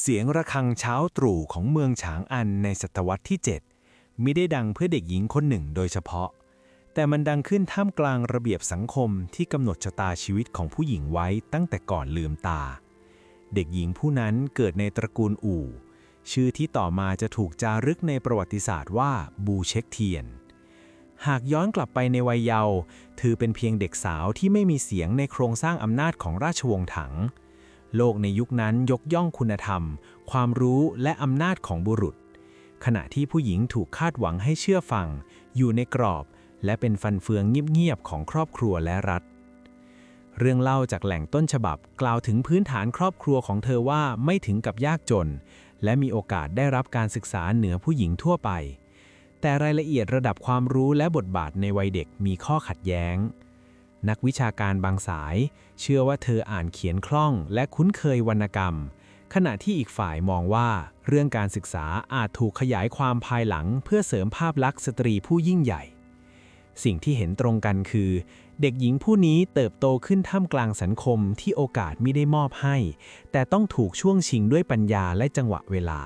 เสียงระฆังเช้าตรู่ของเมืองฉางอันในศตวรรษที่ 7 มิได้ดังเพื่อเด็กหญิงคนหนึ่งโดยเฉพาะ แต่มันดังขึ้นท่ามกลางระเบียบสังคมที่กำหนดชะตาชีวิตของผู้หญิงไว้ตั้งแต่ก่อนลืมตา เด็กหญิงผู้นั้นเกิดในตระกูลอู่ ชื่อที่ต่อมาจะถูกจารึกในประวัติศาสตร์ว่าบูเช็กเทียน หากย้อนกลับไปในวัยเยาว์ถือเป็นเพียงเด็กสาวที่ไม่มีเสียงในโครงสร้างอำนาจของราชวงศ์ถัง โลกในยุคนั้นยกย่องคุณธรรม ความรู้และอำนาจของบุรุษ ขณะที่ผู้หญิงถูกคาดหวังให้เชื่อฟัง อยู่ในกรอบ และเป็นฟันเฟืองเงียบๆของครอบครัวและรัฐ เรื่องเล่าจากแหล่งต้นฉบับกล่าวถึงพื้นฐานครอบครัวของเธอว่าไม่ถึงกับยากจน และมีโอกาสได้รับการศึกษาเหนือผู้หญิงทั่วไป แต่รายละเอียดระดับความรู้และบทบาทในวัยเด็กมีข้อขัดแย้ง นักวิชาการบางสาย เชื่อว่าเธออ่านเขียนคล่องและคุ้นเคยวรรณกรรม ขณะที่อีกฝ่ายมองว่าเรื่องการศึกษาอาจถูกขยายความภายหลังเพื่อเสริมภาพลักษณ์สตรีผู้ยิ่งใหญ่ สิ่งที่เห็นตรงกันคือ เด็กหญิงผู้นี้เติบโตขึ้นท่ามกลางสังคมที่โอกาสไม่ได้มอบให้ แต่ต้องถูกช่วงชิงด้วยปัญญาและจังหวะเวลา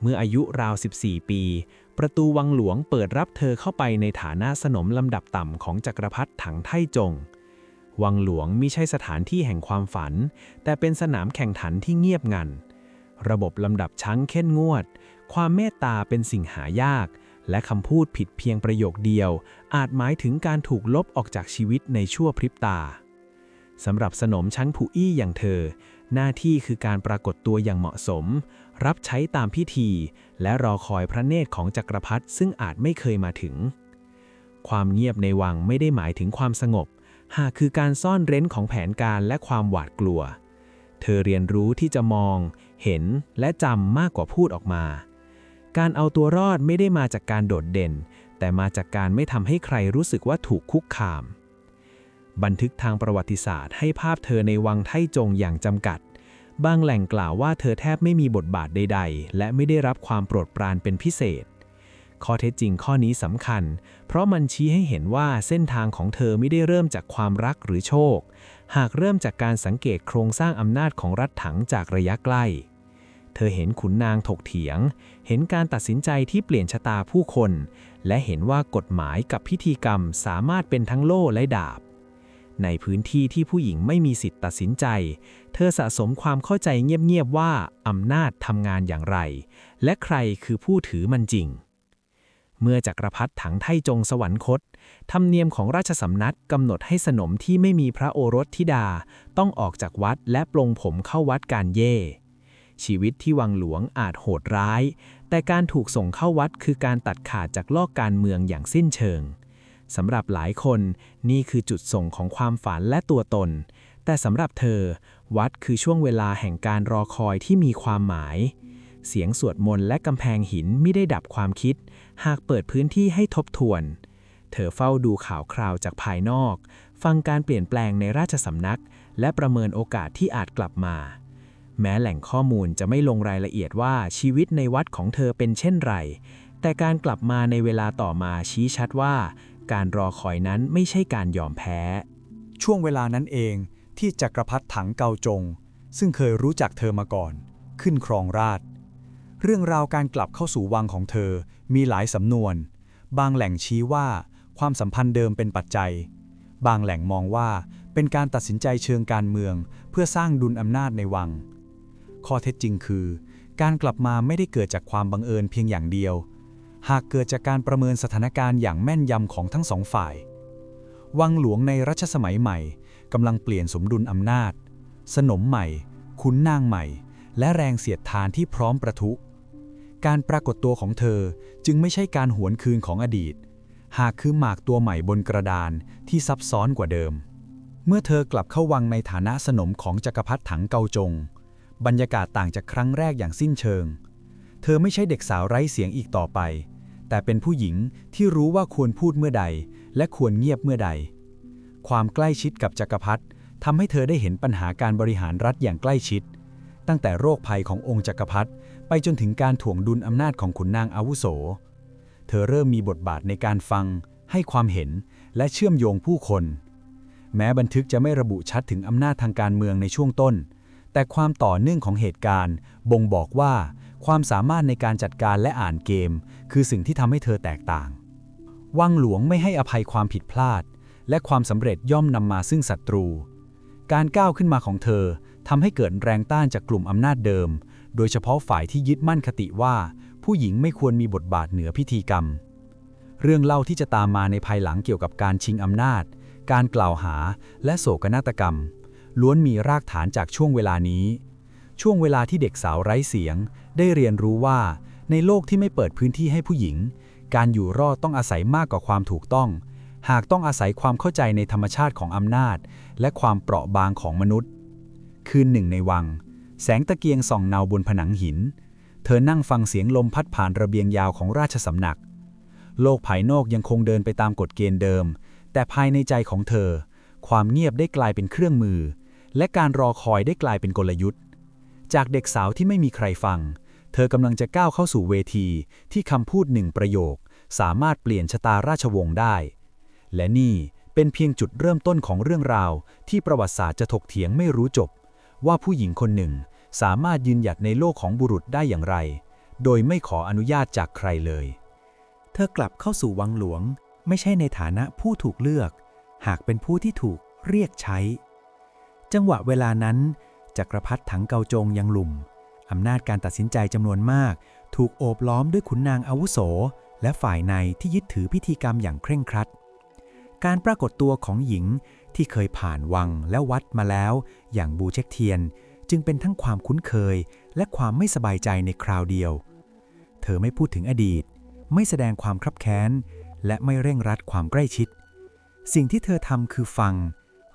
เมื่ออายุราว 14 ปี ประตูวังหลวงเปิดรับเธอเข้าไปในฐานะสนมลำดับต่ำของจักรพรรดิถังไท่จง วังหลวงมิใช่สถานที่แห่งความฝัน แต่เป็นสนามแข่งขันที่เงียบงัน ระบบลำดับชั้นเข้มงวด ความเมตตาเป็นสิ่งหายาก และคำพูดผิดเพียงประโยคเดียว อาจหมายถึงการถูกลบออกจากชีวิตในชั่วพริบตาสำหรับสนมชั้นผู้อี้อย่างเธอ หน้าที่คือการปรากฏตัวอย่างเหมาะสม รับใช้ตามพิธี และรอคอยพระเนตรของจักรพรรดิซึ่งอาจไม่เคยมาถึง ความเงียบในวังไม่ได้หมายถึงความสงบ หากคือการซ่อนเร้นของแผนการและความหวาดกลัว เธอเรียนรู้ที่จะมอง เห็นและจำมากกว่าพูดออกมา การเอาตัวรอดไม่ได้มาจากการโดดเด่น แต่มาจากการไม่ทำให้ใครรู้สึกว่าถูกคุกคาม บันทึกทางประวัติศาสตร์ให้ภาพเธอในวังไท่จงอย่างจำกัด บางแหล่งกล่าวว่าเธอแทบไม่มีบทบาทใด ๆ และไม่ได้รับความโปรดปรานเป็นพิเศษ ข้อเท็จจริงข้อนี้สำคัญ เพราะมันชี้ให้เห็นว่าเส้นทางของเธอไม่ได้เริ่มจากความรักหรือโชค หากเริ่มจากการสังเกตโครงสร้างอำนาจของรัฐถังจากระยะใกล้ เธอเห็นขุนนางถกเถียง เห็นการตัดสินใจที่เปลี่ยนชะตาผู้คน และเห็นว่ากฎหมายกับพิธีกรรมสามารถเป็นทั้งโล่และดาบ ในพื้นที่ที่ผู้หญิงไม่มีสิทธิ์ตัดสินใจ เธอสะสมความเข้าใจเงียบๆว่าอำนาจทำงานอย่างไร และใครคือผู้ถือมันจริง เมื่อจักรพรรดิถังไทจงสวรรคต ธรรมเนียมของราชสำนักกำหนดให้สนมที่ไม่มีพระโอรสธิดา ต้องออกจากวัดและปลงผมเข้าวัดการเย่ชีวิตที่วังหลวงอาจโหดร้าย แต่การถูกส่งเข้าวัดคือการตัดขาดจากโลกการเมืองอย่างสิ้นเชิง สำหรับหลายคนนี่คือจุดส่งของความฝันและตัวตน แต่สำหรับเธอ วัดคือช่วงเวลาแห่งการรอคอยที่มีความหมาย เสียงสวดมนต์และกำแพงหินไม่ได้ดับความคิด หากเปิดพื้นที่ให้ทบทวน เธอเฝ้าดูข่าวคราวจากภายนอก ฟังการเปลี่ยนแปลงในราชสำนัก และประเมินโอกาสที่อาจกลับมา แม้แหล่งข้อมูลจะไม่ลงรายละเอียดว่าชีวิตในวัดของเธอเป็นเช่นไรแต่การกลับมาในเวลาต่อมาชี้ชัดว่า การรอคอยนั้นไม่ใช่การยอมแพ้ ช่วงเวลานั้นเองที่จักรพรรดิถังเกาจง ซึ่งเคยรู้จักเธอมาก่อน ขึ้นครองราช เรื่องราวการกลับเข้าสู่วังของเธอมีหลายสำนวน บางแหล่งชี้ว่าความสัมพันธ์เดิมเป็นปัจจัย บางแหล่งมองว่าเป็นการตัดสินใจเชิงการเมือง เพื่อสร้างดุลอำนาจในวัง ข้อเท็จจริงคือ การกลับมาไม่ได้เกิดจากความบังเอิญเพียงอย่างเดียว หากเกิดจากการประเมินสถานการณ์อย่างแม่นยำของทั้งสองฝ่าย วังหลวงในรัชสมัยใหม่กำลังเปลี่ยนสมดุลอำนาจ สนมใหม่ ขุนนางใหม่ และแรงเสียดทานที่พร้อมประทุ การปรากฏตัวของเธอจึงไม่ใช่การหวนคืนของอดีต หากคือหมากตัวใหม่บนกระดานที่ซับซ้อนกว่าเดิม เมื่อเธอกลับเข้าวังในฐานะสนมของจักรพรรดิถังเกาจง บรรยากาศต่างจากครั้งแรกอย่างสิ้นเชิง เธอไม่ใช่เด็กสาวไร้เสียงอีกต่อไป แต่เป็นผู้หญิงที่รู้ว่าควรพูดเมื่อใด และควรเงียบเมื่อใด ความใกล้ชิดกับจักรพรรดิทำให้เธอได้เห็นปัญหาการบริหารรัฐอย่างใกล้ชิด ตั้งแต่โรคภัยขององค์จักรพรรดิไปจนถึงการถ่วงดุลอำนาจของขุนนางอาวุโส เธอเริ่มมีบทบาทในการฟัง ให้ความเห็น และเชื่อมโยงผู้คน แม้บันทึกจะไม่ระบุชัดถึงอำนาจทางการเมืองในช่วงต้น แต่ความต่อเนื่องของเหตุการณ์ บ่งบอกว่า ความสามารถในการจัดการและอ่านเกม คือสิ่งที่ทำให้เธอแตกต่าง วังหลวงไม่ให้อภัยความผิดพลาด และความสำเร็จย่อมนำมาซึ่งศัตรู การก้าวขึ้นมาของเธอทำให้เกิดแรงต้านจากกลุ่มอำนาจเดิม โดยเฉพาะฝ่ายที่ยึดมั่นคติว่า ผู้หญิงไม่ควรมีบทบาทเหนือพิธีกรรม เรื่องเล่าที่จะตามมาในภายหลังเกี่ยวกับการชิงอำนาจ การกล่าวหา และโศกนาฏกรรม ล้วนมีรากฐานจากช่วงเวลานี้ ช่วงเวลาที่เด็กสาวไร้เสียง ได้เรียนรู้ว่า ในโลกที่ไม่เปิดพื้นที่ให้ผู้หญิง การอยู่รอดต้องอาศัยมากกว่าความถูกต้อง หากต้องอาศัยความเข้าใจในธรรมชาติของอำนาจ และความเปราะบางของมนุษย์ คืนหนึ่งในวัง แสงตะเกียงส่องเนาบนผนังหิน เธอนั่งฟังเสียงลมพัดผ่านระเบียงยาวของราชสำนัก โลกภายนอกยังคงเดินไปตามกฎเกณฑ์เดิม แต่ภายในใจของเธอ ความเงียบได้กลายเป็นเครื่องมือ และการรอคอยได้กลายเป็นกลยุทธ์จากเด็กสาวที่ไม่มีใครฟัง เธอกำลังจะก้าวเข้าสู่เวทีที่คำพูดหนึ่งประโยค สามารถเปลี่ยนชะตาราชวงศ์ได้ และนี่เป็นเพียงจุดเริ่มต้นของเรื่องราว ที่ประวัติศาสตร์จะถกเถียงไม่รู้จบ ว่าผู้หญิงคนหนึ่งสามารถยืนหยัดในโลกของบุรุษได้อย่างไร โดยไม่ขออนุญาตจากใครเลย เธอกลับเข้าสู่วังหลวง ไม่ใช่ในฐานะผู้ถูกเลือก หากเป็นผู้ที่ถูกเรียกใช้ จังหวะเวลานั้นจักรพรรดิถังเกาจงยังหลุ่ม อำนาจการตัดสินใจจำนวนมาก ถูกโอบล้อมด้วยขุนนางอาวุโส และฝ่ายในที่ยึดถือพิธีกรรมอย่างเคร่งครัด การปรากฏตัวของหญิงที่เคยผ่านวังและวัดมาแล้ว อย่างบูเช็คเทียน จึงเป็นทั้งความคุ้นเคย และความไม่สบายใจในคราวเดียว เธอไม่พูดถึงอดีต ไม่แสดงความคลับแค้น และไม่เร่งรัดความใกล้ชิด สิ่งที่เธอทำคือฟัง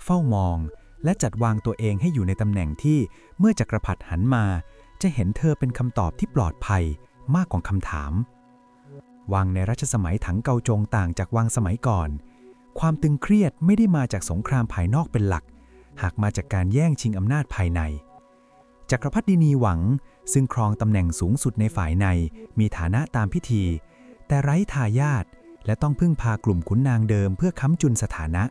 เฝ้ามอง และจัดวางตัวเองให้อยู่ในตำแหน่งที่เมื่อจักรพรรดิหันมา จะเห็นเธอเป็นคำตอบที่ปลอดภัยมากกว่าคำถาม วังในรัชสมัยถังเกาจงต่างจากวังสมัยก่อน ความตึงเครียดไม่ได้มาจากสงครามภายนอกเป็นหลัก หากมาจากการแย่งชิงอำนาจภายใน จักรพรรดินีหวังซึ่งครองตำแหน่งสูงสุดในฝ่ายใน มีฐานะตามพิธี แต่ไร้ทายาทและต้องพึ่งพากลุ่มขุนนางเดิมเพื่อค้ำจุนสถานะ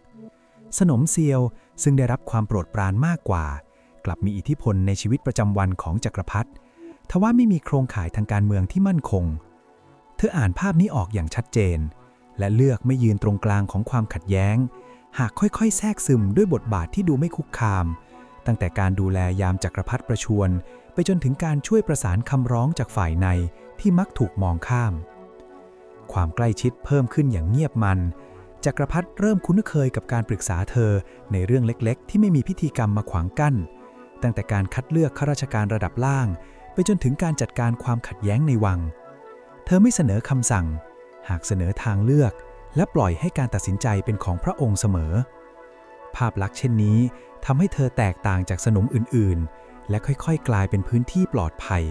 สนมเซียวซึ่งได้รับความโปรดปรานมากกว่า กลับมีอิทธิพลในชีวิตประจำวันของจักรพรรดิทว่าไม่มีโครงข่ายทางการเมืองที่มั่นคง เธออ่านภาพนี้ออกอย่างชัดเจน และเลือกไม่ยืนตรงกลางของความขัดแย้ง หากค่อยๆ แทรกซึมด้วยบทบาทที่ดูไม่คุกคาม ตั้งแต่การดูแลยามจักรพรรดิประชวรไปจนถึงการช่วยประสานคำร้องจากฝ่ายในที่มักถูกมองข้าม ความใกล้ชิดเพิ่มขึ้นอย่างเงียบมันจักรพรรดิเริ่มคุ้นเคยกับการปรึกษาเธอในเรื่องเล็กๆ ที่ไม่มีพิธีกรรมมาขวางกั้น ตั้งแต่การคัดเลือกข้าราชการระดับล่าง ไปจนถึงการจัดการความขัดแย้งในวัง เธอไม่เสนอคำสั่ง หากเสนอทางเลือก และปล่อยให้การตัดสินใจเป็นของพระองค์เสมอ ภาพลักษณ์เช่นนี้ทำให้เธอแตกต่างจากสนมอื่น ๆ และค่อยๆ กลายเป็นพื้นที่ปลอดภัย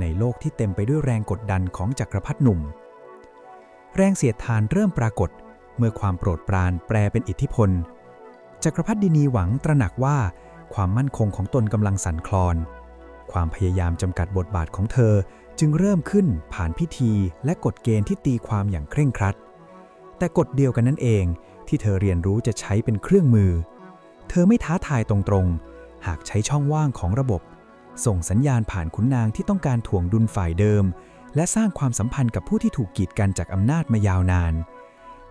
ในโลกที่เต็มไปด้วยแรงกดดันของจักรพรรดิหนุ่ม แรงเสียดทานเริ่มปรากฏ เมื่อความโปรดปรานแปลเป็นอิทธิพล จักรพรรดินีหวังตระหนักว่า ความมั่นคงของตนกำลังสั่นคลอน ความพยายามจำกัดบทบาทของเธอจึงเริ่มขึ้นผ่านพิธีและกฎเกณฑ์ที่ตีความอย่างเคร่งครัด แต่กฎเดียวกันนั่นเองที่เธอเรียนรู้จะใช้เป็นเครื่องมือ เธอไม่ท้าทายตรงๆ หากใช้ช่องว่างของระบบ ส่งสัญญาณผ่านขุนนางที่ต้องการถ่วงดุลฝ่ายเดิม และสร้างความสัมพันธ์กับผู้ที่ถูกกีดกันจากอำนาจมายาวนาน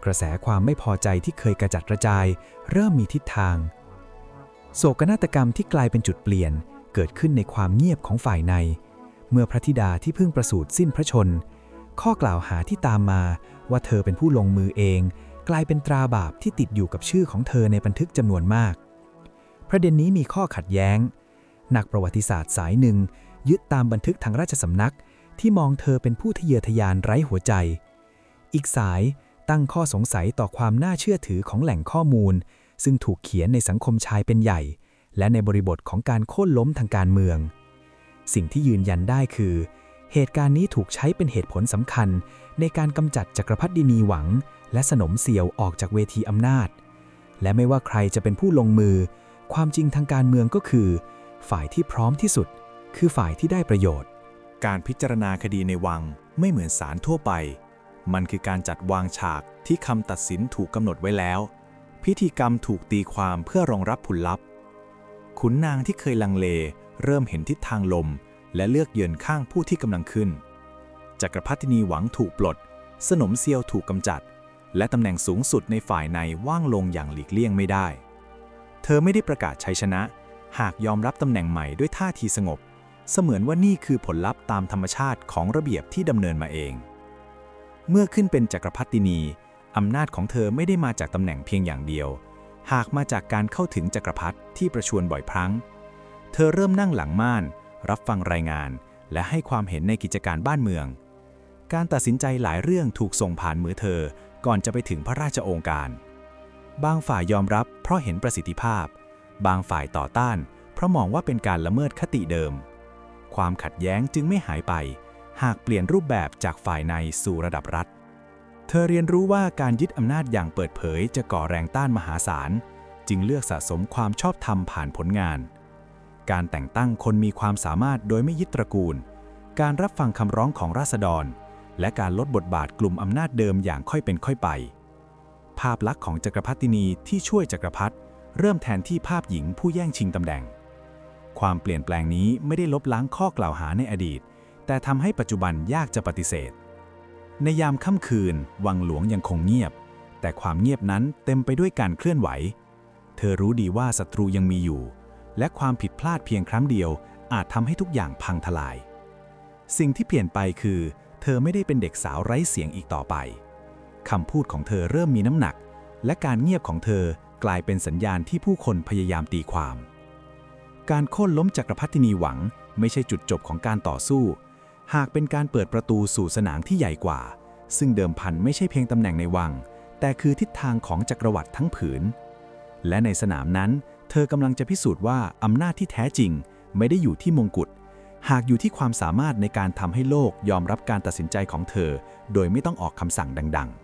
กระแสความไม่พอใจที่เคยกระจัดกระจาย เริ่มมีทิศทาง โศกนาฏกรรมที่กลายเป็นจุดเปลี่ยน เกิดขึ้นในความเงียบของฝ่ายใน เมื่อพระธิดาที่เพิ่งประสูติสิ้นพระชน ข้อกล่าวหาที่ตามมาว่าเธอเป็นผู้ลงมือเอง กลายเป็นตราบาปที่ติดอยู่กับชื่อของเธอในบันทึกจำนวนมาก ประเด็นนี้มีข้อขัดแย้ง นักประวัติศาสตร์สายหนึ่ง ยึดตามบันทึกทางราชสำนัก ที่มองเธอเป็นผู้ทะเยอทะยานไร้หัวใจ อีกสายตั้งข้อสงสัยต่อความน่าเชื่อถือของแหล่งข้อมูล ซึ่งถูกเขียนในสังคมชายเป็นใหญ่ และในบริบทของการโค่นล้มทางการเมือง สิ่งที่ยืนยันได้คือ เหตุการณ์นี้ถูกใช้เป็นเหตุผลสำคัญ ในการกำจัดจักรพรรดินีหวัง และสนมเสียวออกจากเวทีอำนาจ และไม่ว่าใครจะเป็นผู้ลงมือ ความจริงทางการเมืองก็คือ ฝ่ายที่พร้อมที่สุด คือฝ่ายที่ได้ประโยชน์ การพิจารณาคดีในวังไม่เหมือนศาลทั่วไป มันคือการจัดวางฉากที่คำตัดสินถูกกำหนดไว้แล้ว พิธีกรรมถูกตีความเพื่อรองรับผลลัพธ์ขุนนางที่เคยลังเล เริ่มเห็นทิศทางลม และเลือกเยือนข้างผู้ที่กำลังขึ้น จักรพรรดินีหวังถูกปลด สนมเซียวถูกกำจัด และตำแหน่งสูงสุดในฝ่ายในว่างลงอย่างหลีกเลี่ยงไม่ได้ เธอไม่ได้ประกาศชัยชนะ หากยอมรับตำแหน่งใหม่ด้วยท่าทีสงบ เสมือนว่านี่คือผลลัพธ์ตามธรรมชาติของระเบียบที่ดำเนินมาเอง เมื่อขึ้นเป็นจักรพรรดินี อำนาจของเธอไม่ได้มาจากตำแหน่งเพียงอย่างเดียว หากมาจากการเข้าถึงจักรพรรดิที่ประชวรบ่อยครั้ง เธอเริ่มนั่งหลังม่าน รับฟังรายงาน และให้ความเห็นในกิจการบ้านเมือง การตัดสินใจหลายเรื่องถูกส่งผ่านมือเธอก่อนจะไปถึงพระราชโองการ บางฝ่ายยอมรับเพราะเห็นประสิทธิภาพ บางฝ่ายต่อต้าน เพราะมองว่าเป็นการละเมิดคติเดิม ความขัดแย้งจึงไม่หายไป หากเปลี่ยนรูปแบบจากฝ่ายในสู่ระดับรัฐ เธอเรียนรู้ว่าการยึดอำนาจอย่างเปิดเผยจะก่อแรงต้านมหาศาล จึงเลือกสะสมความชอบธรรมผ่านผลงาน การแต่งตั้งคนมีความสามารถโดยไม่ยึดตระกูล การรับฟังคำร้องของราษฎร และการลดบทบาทกลุ่มอำนาจเดิมอย่างค่อยเป็นค่อยไป ภาพลักษณ์ของจักรพรรดินีที่ช่วยจักรพรรดิเริ่มแทนที่ภาพหญิงผู้แย่งชิงตำแหน่ง ความเปลี่ยนแปลงนี้ไม่ได้ลบล้างข้อกล่าวหาในอดีต แต่ทำให้ปัจจุบันยากจะปฏิเสธ ในยามค่ำคืน วังหลวงยังคงเงียบ แต่ความเงียบนั้นเต็มไปด้วยการเคลื่อนไหว เธอรู้ดีว่าศัตรูยังมีอยู่ และความผิดพลาดเพียงครั้งเดียว อาจทำให้ทุกอย่างพังทลาย สิ่งที่เปลี่ยนไปคือ เธอไม่ได้เป็นเด็กสาวไร้เสียงอีกต่อไปคำพูดของเธอเริ่มมีน้ำหนัก และการเงียบของเธอกลายเป็นสัญญาณที่ผู้คนพยายามตีความ การโค่นล้มจักรพรรดินีหวัง ไม่ใช่จุดจบของการต่อสู้ หากเป็นการเปิดประตูสู่สนามที่ใหญ่กว่า ซึ่งเดิมพันไม่ใช่เพียงตำแหน่งในวัง แต่คือทิศทางของจักรวรรดิทั้งผืน และในสนามนั้น เธอกำลังจะพิสูจน์ว่าอำนาจที่แท้จริง ไม่ได้อยู่ที่มงกุฎ หากอยู่ที่ความสามารถในการทำให้โลกยอมรับการตัดสินใจของเธอ โดยไม่ต้องออกคำสั่งดัง ๆ